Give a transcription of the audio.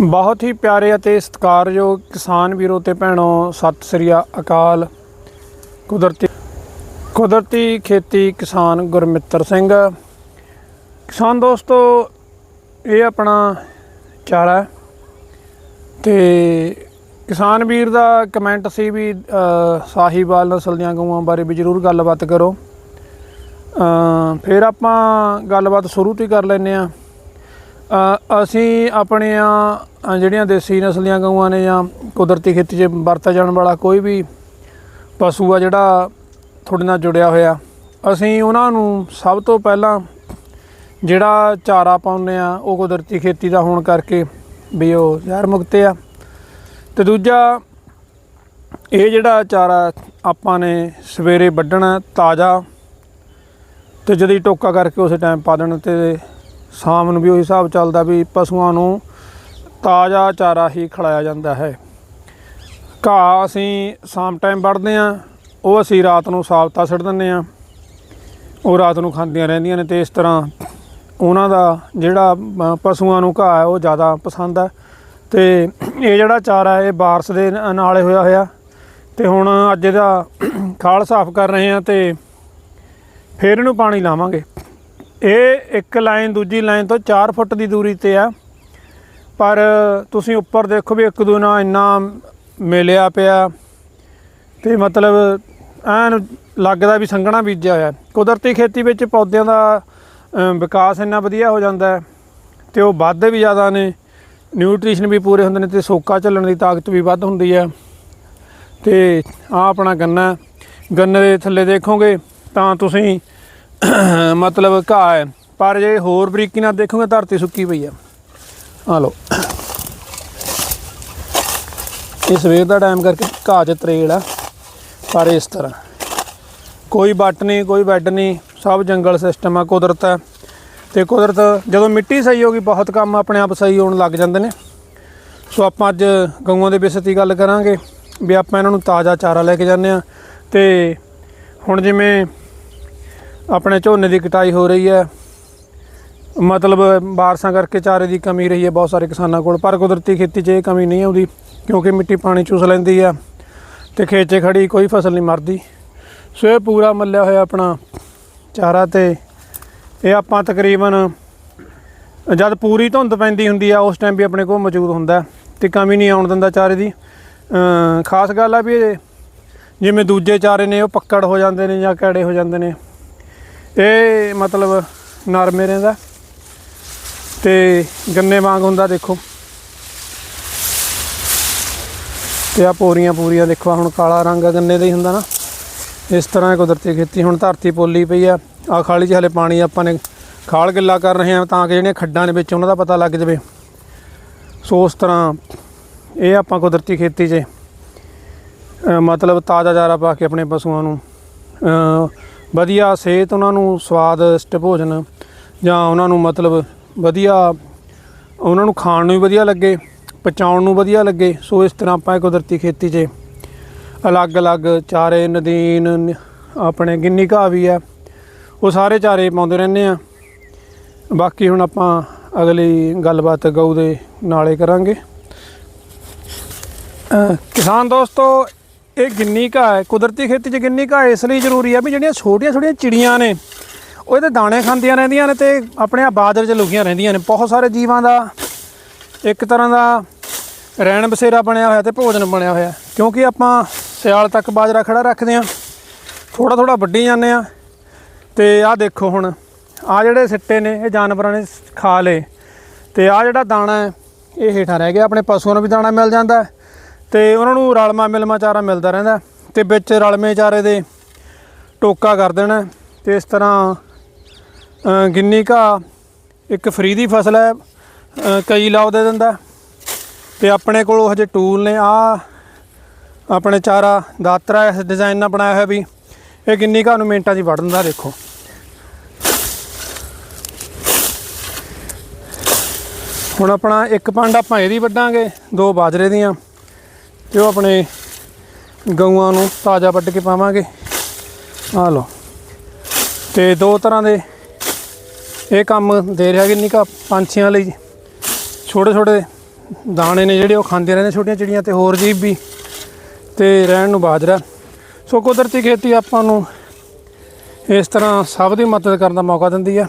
ਬਹੁਤ ਹੀ ਪਿਆਰੇ ਅਤੇ ਸਤਿਕਾਰਯੋਗ ਕਿਸਾਨ ਵੀਰੋ ਤੇ ਭੈਣੋ ਸਤਿ ਸ੍ਰੀ ਅਕਾਲ। ਕੁਦਰਤੀ ਕੁਦਰਤੀ ਖੇਤੀ ਕਿਸਾਨ ਗੁਰਮਿੱਤਰ ਸਿੰਘ। ਕਿਸਾਨ ਦੋਸਤੋ ਇਹ ਆਪਣਾ ਚਾਰਾ ਹੈ ਤੇ ਕਿਸਾਨ ਵੀਰ ਦਾ ਕਮੈਂਟ ਸੀ ਵੀ ਅ, ਸਾਹੀਵਾਲ ਨਸਲ ਦੀਆਂ ਗਊਆਂ ਬਾਰੇ ਵੀ ਜ਼ਰੂਰ ਗੱਲਬਾਤ ਕਰੋ। ਫਿਰ ਆਪਾਂ ਗੱਲਬਾਤ ਸ਼ੁਰੂ ਤੋਂ ਹੀ ਕਰ ਲੈਂਦੇ ਆ ਅਸੀਂ ਆਪਣੀਆਂ ਜਿਹੜੀਆਂ ਦੇਸੀ ਨਸਲੀਆਂ ਗਊਆਂ ਨੇ ਜਾਂ ਕੁਦਰਤੀ ਖੇਤੀ 'ਚ ਵਰਤਿਆ ਜਾਣ ਵਾਲਾ ਕੋਈ ਵੀ ਪਸ਼ੂ ਆ ਜਿਹੜਾ ਤੁਹਾਡੇ ਨਾਲ ਜੁੜਿਆ ਹੋਇਆ, ਅਸੀਂ ਉਹਨਾਂ ਨੂੰ ਸਭ ਤੋਂ ਪਹਿਲਾਂ ਜਿਹੜਾ ਚਾਰਾ ਪਾਉਂਦੇ ਆ ਉਹ ਕੁਦਰਤੀ ਖੇਤੀ ਦਾ ਹੋਣ ਕਰਕੇ ਵੀ ਉਹ ਜ਼ਹਿਰ ਮੁਕਤ ਆ। ਤੇ ਦੂਜਾ, ਇਹ ਜਿਹੜਾ ਚਾਰਾ ਆਪਾਂ ਨੇ ਸਵੇਰੇ ਵੱਢਣਾ ਤਾਜ਼ਾ ਤੇ ਜਦ ਟੋਕਾ ਕਰਕੇ ਉਸੇ ਟਾਈਮ ਪਾ ਦੇਣਾ ਤੇ ਸ਼ਾਮ ਨੂੰ ਵੀ ਉਹੀ ਹਿਸਾਬ ਚੱਲਦਾ ਵੀ ਪਸ਼ੂਆਂ ਨੂੰ ਤਾਜ਼ਾ ਚਾਰਾ ਹੀ ਖਿਲਾਇਆ ਜਾਂਦਾ ਹੈ। ਘਾਹ ਅਸੀਂ ਸ਼ਾਮ ਟਾਈਮ ਵੜਦੇ ਆ ਉਹ ਅਸੀਂ ਰਾਤ ਨੂੰ ਸਾਬਤਾ ਛੱਡ ਦਿੰਦੇ ਆ ਉਹ ਰਾਤ ਨੂੰ ਖਾਂਦੀਆਂ ਰਹਿੰਦੀਆਂ ਨੇ ਤੇ ਇਸ ਤਰ੍ਹਾਂ ਉਹਨਾਂ ਦਾ ਜਿਹੜਾ ਪਸ਼ੂਆਂ ਨੂੰ ਘਾਹ ਹੈ, ਉਹ ਜ਼ਿਆਦਾ ਪਸੰਦ ਹੈ। ਤੇ ਇਹ ਜਿਹੜਾ ਚਾਰਾ ਹੈ, ਇਹ ਬਾਰਸ ਦੇ ਨ- ਨਾਲੇ ਹੋਇਆ ਹੋਇਆ। ਤੇ ਹੁਣ ਅੱਜ ਇਹਦਾ ਖਾਲ ਸਾਫ਼ ਕਰ ਰਹੇ ਆ ਤੇ ਫਿਰ ਇਹਨੂੰ ਪਾਣੀ ਲਾਵਾਂਗੇ। ਇਹ ਇੱਕ ਲਾਈਨ ਦੂਜੀ ਲਾਈਨ ਤੋਂ 4 ਫੁੱਟ ਦੀ ਦੂਰੀ ਤੇ ਆ। ਪਰ ਤੁਸੀਂ ਉੱਪਰ ਦੇਖੋ ਵੀ ਇੱਕ ਦੂਜੇ ਨਾਲ ਇੰਨਾ ਮਿਲਿਆ ਪਿਆ। ਤੇ ਮਤਲਬ ਐਨ ਲੱਗਦਾ ਵੀ ਸੰਘਣਾ ਬੀਜਿਆ ਹੋਇਆ। ਕੁਦਰਤੀ ਖੇਤੀ ਵਿੱਚ ਪੌਦਿਆਂ ਦਾ ਵਿਕਾਸ ਇੰਨਾ ਵਧੀਆ ਹੋ ਜਾਂਦਾ ਹੈ ਤੇ ਉਹ ਵੱਧਦੇ ਵੀ ਜ਼ਿਆਦਾ ਨੇ। ਨਿਊਟ੍ਰੀਸ਼ਨ ਵੀ ਪੂਰੇ ਹੁੰਦੇ ਨੇ ਤੇ ਸੋਕਾ ਚੱਲਣ ਦੀ ਤਾਕਤ ਵੀ ਵੱਧ ਹੁੰਦੀ ਹੈ। ਤੇ ਆ ਆਪਣਾ ਗੰਨਾ ਗੰਨੇ ਦੇ ਥੱਲੇ ਦੇਖੋਗੇ ਤਾਂ ਤੁਸੀਂ ਮਤਲਬ ਘਾਹ ਹੈ। ਪਰ ਜੇ ਹੋਰ ਬਰੀਕੀ ਨਾਲ ਦੇਖੋਗੇ ਧਰਤੀ ਸੁੱਕੀ ਪਈ ਆ ਆ ਲਓ। ਇਹ ਸਵੇਰ ਦਾ ਟਾਈਮ ਕਰਕੇ ਘਾਹ 'ਚ ਤਰੇਲ ਆ। ਪਰ ਇਸ ਤਰ੍ਹਾਂ। ਕੋਈ ਵੱਟ ਨਹੀਂ, ਕੋਈ ਬੈੱਡ ਨਹੀਂ। ਸਭ ਜੰਗਲ ਸਿਸਟਮ ਆ, ਕੁਦਰਤ ਹੈ। ਤੇ ਕੁਦਰਤ ਜਦੋਂ ਮਿੱਟੀ ਸਹੀ ਹੋ ਗਈ, ਬਹੁਤ ਕੰਮ ਆਪਣੇ ਆਪ ਸਹੀ ਹੋਣ ਲੱਗ ਜਾਂਦੇ ਨੇ। ਸੋ ਆਪਾਂ ਅੱਜ ਗਊਆਂ ਦੇ ਵਿਸ਼ੇ 'ਤੇ ਗੱਲ ਕਰਾਂਗੇ। ਵੀ ਆਪਾਂ ਇਹਨਾਂ ਨੂੰ ਤਾਜ਼ਾ ਚਾਰਾ ਲੈ ਕੇ ਜਾਂਦੇ ਆ ਤੇ ਹੁਣ ਜਿਵੇਂ ਆਪਣੇ ਝੋਨੇ ਦੀ ਕਟਾਈ ਹੋ ਰਹੀ ਹੈ। ਮਤਲਬ ਬਾਰਸਾਂ ਕਰਕੇ ਚਾਰੇ ਦੀ ਕਮੀ ਰਹੀ ਹੈ ਬਹੁਤ ਸਾਰੇ ਕਿਸਾਨਾਂ ਕੋਲ। ਪਰ ਕੁਦਰਤੀ ਖੇਤੀ 'ਚ ਇਹ ਕਮੀ ਨਹੀਂ ਆਉਂਦੀ ਕਿਉਂਕਿ ਮਿੱਟੀ ਪਾਣੀ ਚੂਸ ਲੈਂਦੀ ਆ ਤੇ ਖੇਤ 'ਚ ਖੜੀ ਕੋਈ ਫਸਲ ਨਹੀਂ ਮਰਦੀ। ਸੋ ਇਹ ਪੂਰਾ ਮੱਲਿਆ ਹੋਇਆ ਆਪਣਾ ਚਾਰਾ ਤੇ ਇਹ ਆਪਾਂ ਤਕਰੀਬਨ ਜਦ ਪੂਰੀ ਧੁੰਦ ਪੈਂਦੀ ਹੁੰਦੀ ਆ, ਉਸ ਟਾਈਮ ਵੀ ਆਪਣੇ ਕੋਲ ਮੌਜੂਦ ਹੁੰਦਾ ਤੇ ਕਮੀ ਨਹੀਂ ਆਉਣ ਦਿੰਦਾ ਚਾਰੇ ਦੀ। ਖਾਸ ਗੱਲ ਆ ਵੀ ਇਹ ਜਿਵੇਂ ਦੂਜੇ ਚਾਰੇ ਨੇ ਉਹ ਪੱਕੜ ਹੋ ਜਾਂਦੇ ਨੇ ਜਾਂ ਕੈੜੇ ਹੋ ਜਾਂਦੇ ਨੇ। ਇਹ ਮਤਲਬ ਨਰਮੇ ਰਹਿੰਦਾ। ਤੇ ਗੰਨੇ ਵਾਂਗ ਹੁੰਦਾ ਦੇਖੋ। ਤੇ ਆ ਪੋਰੀਆਂ ਪੂਰੀਆਂ ਦੇਖੋ ਹੁਣ ਕਾਲਾ ਰੰਗ ਗੰਨੇ ਦਾ ਹੀ ਹੁੰਦਾ ਨਾ। ਇਸ ਤਰ੍ਹਾਂ ਕੁਦਰਤੀ ਖੇਤੀ, ਹੁਣ ਧਰਤੀ ਪੋਲੀ ਪਈ ਆ। ਆ ਖਾਲੀ 'ਚ ਹਲੇ ਪਾਣੀ ਆਪਾਂ ਨੇ ਖਾਲ ਗਿੱਲਾ ਕਰ ਰਹੇ ਆ ਤਾਂ ਕਿ ਜਿਹੜੀਆਂ ਖੱਡਾਂ ਦੇ ਵਿੱਚ ਉਹਨਾਂ ਦਾ ਪਤਾ ਲੱਗ ਜਾਵੇ। ਸੋ ਉਸ ਤਰ੍ਹਾਂ ਇਹ ਆਪਾਂ ਕੁਦਰਤੀ ਖੇਤੀ 'ਚ ਮਤਲਬ ਤਾਜ਼ਾ ਚਾਰਾ ਪਾ ਕੇ ਆਪਣੇ ਪਸ਼ੂਆਂ ਨੂੰ ਵਧੀਆ ਸਿਹਤ ਉਹਨਾਂ ਨੂੰ, ਸਵਾਦਿਸ਼ਟ ਭੋਜਨ, ਜਾਂ ਉਹਨਾਂ ਨੂੰ ਮਤਲਬ ਵਧੀਆ, ਉਹਨਾਂ ਨੂੰ ਖਾਣ ਨੂੰ ਵੀ ਵਧੀਆ ਲੱਗੇ ਪਚਾਉਣ ਨੂੰ ਵਧੀਆ ਲੱਗੇ। ਸੋ ਇਸ ਤਰ੍ਹਾਂ ਆਪਾਂ ਕੁਦਰਤੀ ਖੇਤੀ 'ਚ ਅਲੱਗ-ਅਲੱਗ ਚਾਰੇ ਨਦੀਨ ਆਪਣੇ ਗਿੰਨੀ ਘਾਹ ਵੀ ਆ ਉਹ ਸਾਰੇ ਚਾਰੇ ਪਾਉਂਦੇ ਰਹਿੰਦੇ ਆ ਬਾਕੀ ਹੁਣ ਆਪਾਂ ਅਗਲੀ ਗੱਲਬਾਤ ਗਊ ਦੇ ਨਾਲੇ ਕਰਾਂਗੇ। ਕਿਸਾਨ ਦੋਸਤੋ ਇਹ ਗਿੰਨੀ ਘਾਹ ਹੈ, ਕੁਦਰਤੀ ਖੇਤੀ 'ਚ ਗਿੰਨੀ ਘਾਹ ਇਸ ਲਈ ਜ਼ਰੂਰੀ ਹੈ ਵੀ ਜਿਹੜੀਆਂ ਛੋਟੀਆਂ ਛੋਟੀਆਂ ਚਿੜੀਆਂ ਨੇ, ਉਹ ਇਹਦੇ ਦਾਣੇ ਖਾਂਦੀਆਂ ਰਹਿੰਦੀਆਂ ਨੇ ਤੇ ਆਪਣੇ ਆ ਬਾਜਰੇ 'ਚ ਲੁਕੀਆਂ ਰਹਿੰਦੀਆਂ ਨੇ। ਬਹੁਤ ਸਾਰੇ ਜੀਵਾਂ ਦਾ ਇੱਕ ਤਰ੍ਹਾਂ ਦਾ ਰਹਿਣ ਬਸੇਰਾ ਬਣਿਆ ਹੋਇਆ ਤੇ ਭੋਜਨ ਬਣਿਆ ਹੋਇਆ। ਕਿਉਂਕਿ ਆਪਾਂ ਸਿਆਲ ਤੱਕ ਬਾਜਰਾ ਖੜਾ ਰੱਖਦੇ ਆ ਥੋੜਾ ਥੋੜਾ ਵੱਢੀ ਜਾਂਦੇ ਆ ਤੇ ਆਹ ਦੇਖੋ ਹੁਣ ਆ ਜਿਹੜੇ ਸਿੱਟੇ ਨੇ, ਇਹ ਜਾਨਵਰਾਂ ਨੇ ਖਾ ਲਏ ਤੇ ਆ ਜਿਹੜਾ ਦਾਣਾ ਹੈ, ਇਹ ਹੇਠਾਂ ਰਹਿ ਗਿਆ, ਆਪਣੇ ਪਸ਼ੂਆਂ ਨੂੰ ਵੀ ਦਾਣਾ ਮਿਲ ਜਾਂਦਾ ਹੈ। ਤੇ ਉਹਨਾਂ ਨੂੰ ਰਲਮਾ ਮਿਲਮਾ ਚਾਰਾ ਮਿਲਦਾ ਰਹਿੰਦਾ ਤੇ ਵਿੱਚ ਰਲਮੇ ਚਾਰੇ ਦੇ ਟੋਕਾ ਕਰ ਦੇਣਾ ਤੇ ਇਸ ਤਰ੍ਹਾਂ ਗਿੰਨੀ ਘਾਹ ਇੱਕ ਫਰੀ ਦੀ ਫਸਲ ਹੈ ਕਈ ਲਾਉ ਦੇ ਦਿੰਦਾ ਤੇ ਆਪਣੇ ਕੋਲ ਹਜੇ ਟੂਲ ਨੇ ਆ ਆਪਣੇ ਚਾਰਾ ਦਾਤਰਾ ਇਸ ਡਿਜ਼ਾਈਨ ਨਾਲ ਬਣਾਇਆ ਹੋਇਆ ਵੀ, ਇਹ ਗਿੰਨੀ ਘਾਹ ਨੂੰ ਮਿੰਟਾਂ 'ਚ ਹੀ ਵੱਢ ਦਿੰਦਾ, ਦੇਖੋ। ਹੁਣ ਆਪਣਾ ਇੱਕ ਪੰਡ ਆਪਾਂ ਇਹਦੀ ਵੱਢਾਂਗੇ, ਦੋ ਬਾਜਰੇ ਦੀਆਂ। ਤੇ ਉਹ ਆਪਣੇ ਗਊਆਂ ਨੂੰ ਤਾਜ਼ਾ ਵੱਢ ਕੇ ਪਾਵਾਂਗੇ। ਆ ਲਓ। ਤੇ ਦੋ ਤਰ੍ਹਾਂ ਦੇ ਇਹ ਕੰਮ ਦੇ ਰਿਹਾ ਕਿ ਨਿੱਕਾ ਪੰਛੀਆਂ ਲਈ। ਛੋਟੇ ਛੋਟੇ ਦਾਣੇ ਨੇ ਜਿਹੜੇ ਉਹ ਖਾਂਦੇ ਰਹਿੰਦੇ, ਛੋਟੀਆਂ ਚਿੜੀਆਂ ਤੇ ਹੋਰ ਜੀਵ ਵੀ ਤੇ ਰਹਿਣ ਨੂੰ ਬਾਜਰਾ ਸੋ ਕੁਦਰਤੀ ਖੇਤੀ ਆਪਾਂ ਨੂੰ ਇਸ ਤਰ੍ਹਾਂ ਸਭ ਦੀ ਮਦਦ ਕਰਨ ਦਾ ਮੌਕਾ ਦਿੰਦੀ ਆ।